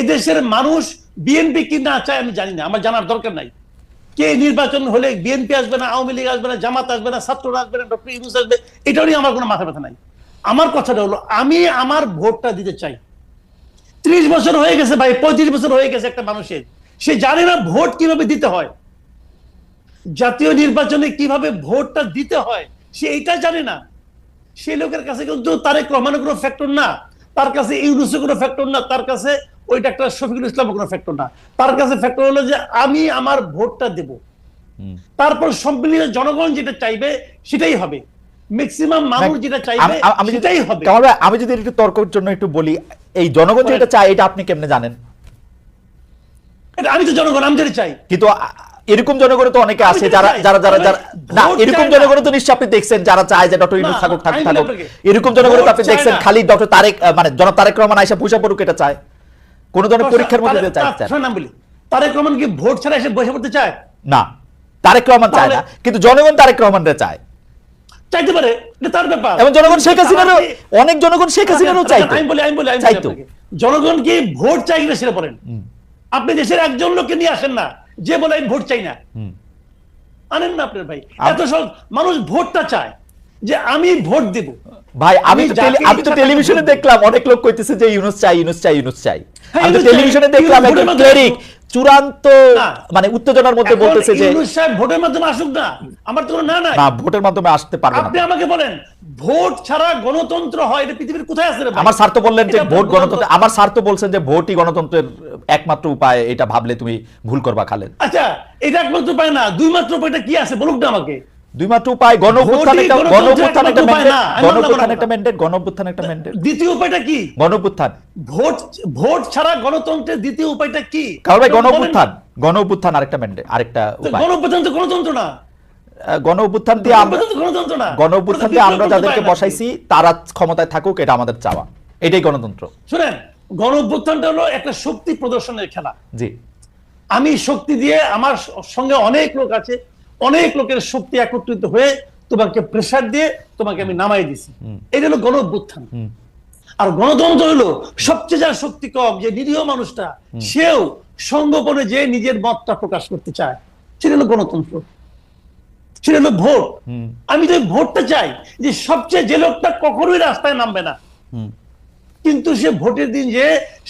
এদেশের মানুষ বিএনপি কি না চায় আমি জানি না, আমার জানার দরকার নাই। কে নির্বাচন হলে বিএনপি আসবে না, আওয়ামী লীগ আসবে না, জামাত আসবে না, ছাত্ররা আসবে না, ডক্টর ইউনুস আসবে, এটা নিয়ে আমার কোনো মাথা ব্যথা নাই। আমার কথাটা হলো, আমি আমার ভোটটা দিতে চাই। ত্রিশ বছর হয়ে গেছে ভাই, পঁয়ত্রিশ বছর হয়ে গেছে একটা মানুষের। সে জানে না ভোট কীভাবে দিতে হয়। জাতীয় নির্বাচনে কীভাবে ভোটটা দিতে হয়, সে এটা জানে না। সেই লোকের কাছে কিন্তু তারেক রহমানের কোনো ফ্যাক্টর না। তার কাছে ইউনুসের কোনো ফ্যাক্টর না, তার কাছে ওই ডাক্তার শফিকুল ইসলামের কোনো ফ্যাক্টর না। তার কাছে ফ্যাক্টর হলো যে আমি আমার ভোটটা দেব। তারপর সম্মিলিত জনগণ যেটা চাইবে সেটাই হবে। ম্যাক্সিমাম মানুষ যেটা চাইবে সেটাই হবে। আমি যদি একটু তর্কের জন্য একটু বলি এই জনগণ যেটা চায় এটা আপনি কেমনে জানেন? আমি তো জনগণ আমি যেটা চাই। কিন্তু এরকম জনগণ তো অনেকে আছে যারা যারা যারা যারা না এরকম জনগণ তো নিশ্চয়ই আপনি দেখছেন যারা চায় যে ডক্টর ইউনুস থাকুক থাকুক থাকুক এরকম জনগণ তো আপনি দেখছেন খালি ডক্টর তারেক মানে জনাব তারেক রহমান আইসা পয়সা পড়ুক এটা চায়। কোন ধরনের পরীক্ষার মধ্যে দিয়ে চায় চায়? শোন না বলি। তারেক রহমান কি ভোট ছাড়া এসে বসে পড়তে চায়? না তারেক রহমান চায় না কিন্তু জনগণ তারেক রহমানরে চায়। চাইতে পারে এটা তার ব্যাপার। এবং জনগণ শেখ হাসিনারও অনেক জনগণ শেখ হাসিনারও চাইতো। আমি বলি আমি বলি আমি চাইতো। জনগণ কি ভোট চাই কিনা সেটা বলেন। আপনি দেশের একজন লোককে নিয়ে আসেন না যে বলে আমি ভোট চাই না। আনেন না আপনার ভাই। এত সব মানুষ ভোটটা চায় যে আমি ভোট দেব। ভাই আমি আমি তো টেলিভিশনে দেখলাম অনেক লোক কইতেছে যে ইউনুস চাই ইউনুস চাই ইউনুস চাই। হ্যাঁ, আমি তো টেলিভিশনে দেখলাম একজন ক্লেরিক চূড়ান্ত মানে উত্তেজনার মধ্যে বলতেছে যে ইউনূস সাহেব ভোটের মাধ্যমে আসুক না। আমার তো কোনো না নাই। না ভোটের মাধ্যমে আসতে পারবে না। আপনি আমাকে বলেন ভোট ছাড়া গণতন্ত্র হয় এটা পৃথিবীর কোথায় আছে আমার স্যার তো বললেন যে ভোট গণতন্ত্র। আমার স্যার তো বলছেন যে ভোটই গণতন্ত্রের একমাত্র উপায় এটা ভাবলে তুমি ভুল করবা খালেদ। আচ্ছা এটা একমাত্র উপায় না দুই মাত্র উপায়টা কি আছে বলুক না আমাকে। দুই মাত্র উপায় গণ অভ্যুত্থান ভোটই একটা গণ একটা একমাত্র ম্যান্ডেট না, আমি গণ বললাম অভ্যুত্থান না। একটা ম্যান্ডেট একটা ম্যান্ডেট দ্বিতীয় উপায়টা কি? ভোট ভোট ছাড়া গণতন্ত্রের দ্বিতীয় উপায়টা কি? কারণ ভাই আরেকটা ম্যান্ডেট আরেকটা উপায়। তো গণতন্ত্র না। দিয়ে আমরা দিয়ে আমরা যাদেরকে বসাইছি তারা ক্ষমতায় থাকুক এটা আমাদের চাওয়া। এটাই গণতন্ত্র। শুনেন গণ অভ্যুত্থানটা হলো একটা শক্তি প্রদর্শনের খেলা। জি। আমি শক্তি দিয়ে আমার সঙ্গে অনেক লোক আছে অনেক লোকের শক্তি একত্রিত হয়ে তোমাকে প্রেসার দিয়ে তোমাকে আমি নামাই দিছি। এটা হলো গণ অভ্যুত্থান আর গণতন্ত্র হলো সবচেয়ে যার শক্তি কম যে নিরীহ মানুষটা সেও সঙ্গোপনে যে নিজের মতটা প্রকাশ করতে চায় সেটা হলো গণতন্ত্র। সেটা হলো ভোট। আমি তো ভোটটা চাই যে সবচেয়ে যে লোকটা কখনোই রাস্তায় নামবে না কিন্তু সে ভোটের দিন যে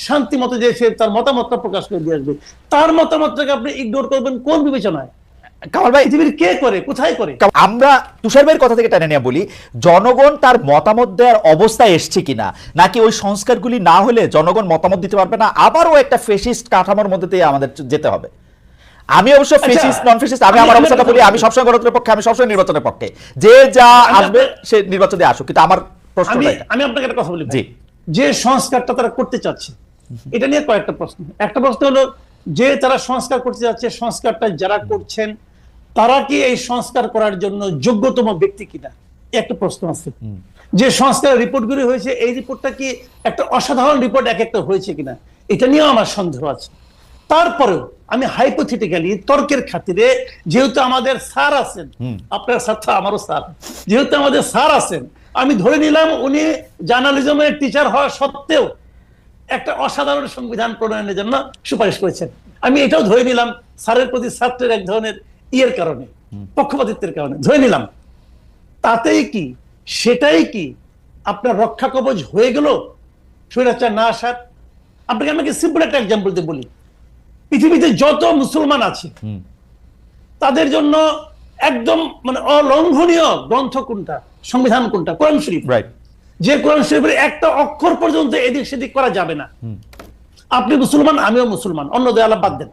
শান্তি মতো যে সে তার মতামতটা প্রকাশ করে দিয়ে আসবে তার মতামতটাকে আপনি ইগনোর করবেন কোন বিবেচনায়? কামাল ভাই পৃথিবীর কে করে? কোথায় করে? আমরা তুষার ভাইয়ের কথা থেকে টেনে নিয়ে বলি জনগণ তার মতামত দেওয়ার অবস্থায় এসছে কিনা? নাকি ওই সংস্কারগুলি না হলে জনগণ মতামত দিতে পারবে না? আবারও একটা ফেসিস্ট কাঠামোর মধ্যে দিয়ে আমাদের যেতে হবে। আমি অবশ্য ফেসিস্ট নন ফেসিস্ট আমি আমি- আমার অবস্থাটা বলি আমি সবসময় গণতন্ত্রের পক্ষে আমি সবসময় নির্বাচনের পক্ষে। যে যা আসবে সে নির্বাচন আসুক কিন্তু আমার প্রশ্ন আমি আপনাকে একটা কথা বলি। জি। যে সংস্কারটা তারা করতে চাচ্ছে এটা নিয়ে কয়েকটা প্রশ্ন। একটা প্রশ্ন হলো যে তারা সংস্কার করতে যাচ্ছে সংস্কারটা যারা করছেন তারা কি এই সংস্কার করার জন্য যোগ্যতম ব্যক্তি কিনা? একটা প্রশ্ন আছে। যে সংস্কার রিপোর্টগুলি হয়েছে এই রিপোর্টটা কি একটা অসাধারণ রিপোর্ট এক একটা হয়েছে কিনা? এটা নিয়েও আমার সন্দেহ আছে। তারপরেও আমি হাইপোথিটিক্যালি তর্কের খাতিরে যেহেতু আমাদের স্যার আছেন আপনার স্যার তো আমারও স্যার যেহেতু আমাদের স্যার আছেন আমি ধরে নিলাম উনি জার্নালিজমের টিচার হওয়া সত্ত্বেও একটা অসাধারণ সংবিধান প্রণয়নের জন্য সুপারিশ করেছেন। আমি এটাও ধরে নিলাম স্যারের প্রতি ছাত্রের এক ধরনের ইয়ের কারণে পক্ষপাতিত্বের কারণে। ধরে নিলাম তাতেই কি সেটাই কি আপনার রক্ষা কবচ হয়ে গেল? স্বৈরাচার না আসার? আপনাকে আমাকে সিম্পল একটা এক্সাম্পল দিয়ে বলি। পৃথিবীতে যত মুসলমান আছে তাদের জন্য একদম মানে অলঙ্ঘনীয় গ্রন্থ কোনটা সংবিধান কোনটা? কোরআন শরীফ। যে কোরআন শরীফের একটা অক্ষর পর্যন্ত এদিক সেদিক করা যাবে না। আপনি মুসলমান আমিও মুসলমান অন্য দয়ালা বাদ দেন।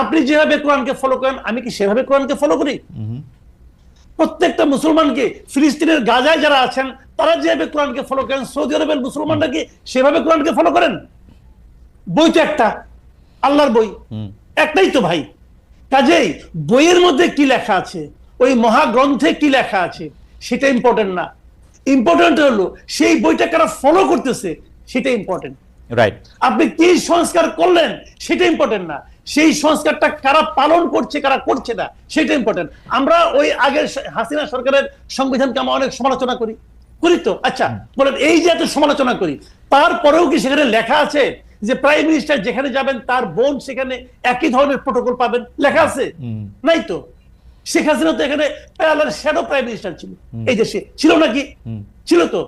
আপনি যেভাবে কোরআনকে ফলো করেন আমি কি সেভাবে কোরআনকে ফলো করি? প্রত্যেকটা মুসলমানকে ফিলিস্তিনের গাজায় যারা আছেন তারা যেভাবে কোরআনকে ফলো করেন সৌদি আরবের মুসলমানরা কি সেভাবে কোরআনকে ফলো করেন? বই তো একটা আল্লাহর বই। একটাই তো ভাই। কাজেই বইয়ের মধ্যে কি লেখা আছে ওই মহাগ্রন্থে কি লেখা আছে সেটা ইম্পর্টেন্ট না। ইম্পর্টেন্ট হলো সেই বইটা কারা ফলো করতেছে সেটা ইম্পর্টেন্ট রাইট আপনি কি সংস্কার করলেন সেটা ইম্পর্টেন্ট না। সেই সংস্কারটা কারা পালন করছে কারা করছে না সেটা ইম্পর্টেন্ট আমরা ওই আগের হাসিনা সরকারের সংবিধানকে আমরা অনেক সমালোচনা করি। করি তো? আচ্ছা বলেন এই যে এত সমালোচনা করি তারপরেও কি সেখানে লেখা আছে যে প্রাইম মিনিস্টার যেখানে যাবেন তার বোন সেখানে একই ধরনের প্রোটোকল পাবেন? লেখা আছে? নাই তো? শেখ হাসিনা তো এখানে শ্যাডো প্রাইম মিনিস্টার ছিল। এই দেশে ছিল নাকি? ছিল তো?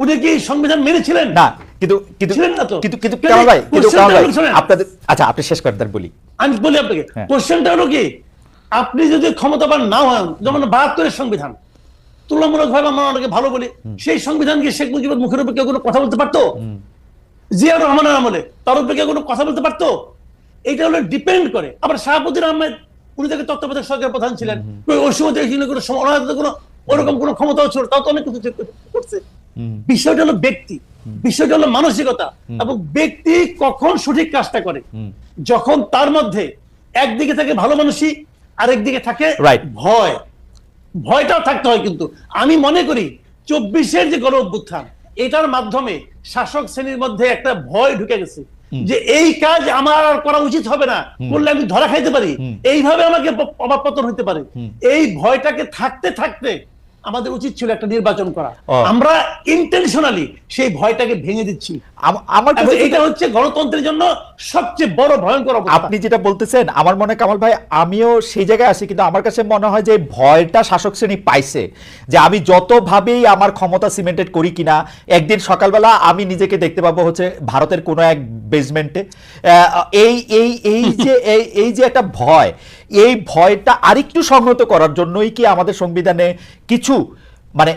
উনি কি সংবিধান মেনেছিলেন? না কিন্তু কিন্তু ছিলেন না তো। কিন্তু কিন্তু কিন্তু কামাল ভাই? কিন্তু কামাল ভাই? আপনাদের আচ্ছা আপনি শেষ করে দেন বলি। আমি বলি আপনাকে হ্যাঁ। কোশ্চেনটা হলো কি আপনি যদি ক্ষমতাবান না হন যেমন বাহাত্তরের সংবিধান আমরা অনেকে ভালো বলি সেই সংবিধান কি শেখ মুজিবের মুখের উপর কেউ কোনো কথা বলতে পারতো? জিয়াউর রহমানের আমলে তার উপরে কেউ কোনো কথা বলতে পারতো? এটা হলো ডিপেন্ড করে। আবার শাহাবুদ্দিন আহমেদ উনি তাকে তত্ত্বাবধায়ক সরকার প্রধান ছিলেন ওই সময় থেকে কোনো কোনো ওরকম কোনো ক্ষমতাও ছিল তাও তো অনেক কিছু করছে। বিষয়টা হলো ব্যক্তি। বিষয়টা হলো মানসিকতা এবং ব্যক্তি কখন সঠিক কাজটা করে। যখন তার মধ্যে একদিকে থাকে ভালো মানুষই আরেকদিকে থাকে ভয়। ভয়টাও থাকতে হয় কিন্তু। আমি মনে করি চব্বিশের যে গণ অভ্যুত্থান এটার মাধ্যমে শাসক শ্রেণির মধ্যে একটা ভয় ঢুকে গেছে। যে এই কাজ আমার আর করা উচিত হবে না। করলে আমি ধরা খাইতে পারি। এইভাবে আমাকে অবাপতন হতে পারে। এই ভয়টাকে থাকতে থাকতে আমাদের উচিত ছিল একটা নির্বাচন করা। আমরা ইন্টেনশনালি সেই ভয়টাকে ভেঙে দিচ্ছি। আম- আমার কাছে এটা হচ্ছে গণতন্ত্রের জন্য সবচেয়ে বড় ভয়ঙ্কর অবস্থা। আপনি যেটা বলতেছেন আমার মনে কামাল ভাই আমিও সেই জায়গায় আসি কিন্তু আমার কাছে মনে হয় যে ভয়টা শাসক শ্রেণি পাইছে যে আমি যতভাবেই আমার ক্ষমতা সিমেন্টেড করি কিনা একদিন সকালবেলা আমি নিজেকে দেখতে পাবো হচ্ছে ভারতের কোনো এক বেসমেন্টে এই এই এই যে এই এই যে একটা ভয় এই ভয়টা আরেকটু সংহত করার জন্যই কি আমাদের সংবিধানে কিছু মানে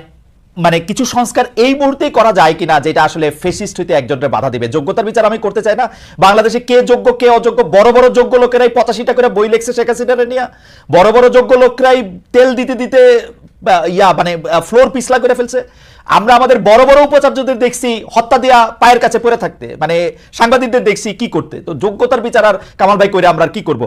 মানে কিছু সংস্কার এই মুহূর্তেই করা যায় কিনা, যেটা আসলে ফেসিস্ট হইতে একজনের বাধা দিবে। যোগ্যতার বিচার আমি করতে চাই না। বাংলাদেশে কে যোগ্য, কে অযোগ্য, বড় বড় যোগ্য লোকেরাই পঁচাশিটা করে বই লেখছে শেখ হাসিনারে নিয়ে। বড় বড় যোগ্য লোকরাই তেল দিতে দিতে ইয়া মানে ফ্লোর পিছলা করে ফেলছে। আমরা আমাদের বড় বড় উপাচার্যদের দেখছি হত্যা দেয়া পায়ের কাছে পড়ে থাকতে। মানে সাংবাদিকদের দেখছি কি করতে। তো যোগ্যতার বিচার আর কামাল ভাই করে আমরা কি করব?